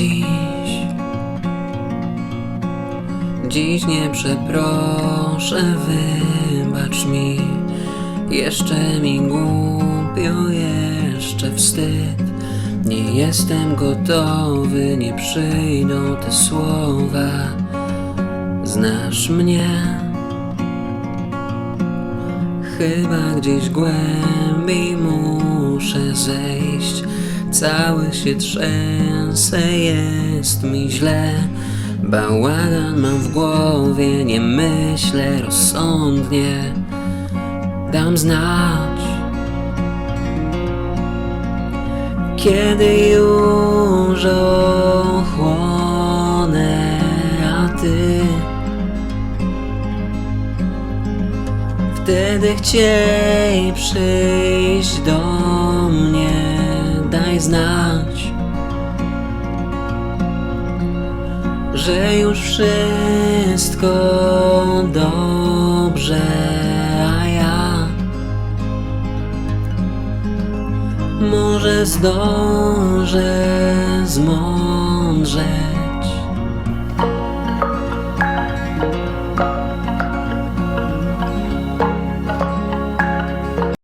dziś. Dziś nie przeproszę, wybacz mi. Jeszcze mi głupio, jeszcze wstyd. Nie jestem gotowy, nie przyjdą te słowa. Znasz mnie. Chyba gdzieś głębiej muszę zejść. Cały się trzęsę, jest mi źle. Bałagan mam w głowie, nie myślę rozsądnie. Dam znać, kiedy już ochłonę, a ty. Wtedy chciej przyjść do znać, że już wszystko dobrze, a ja może zdążę zmądrzeć.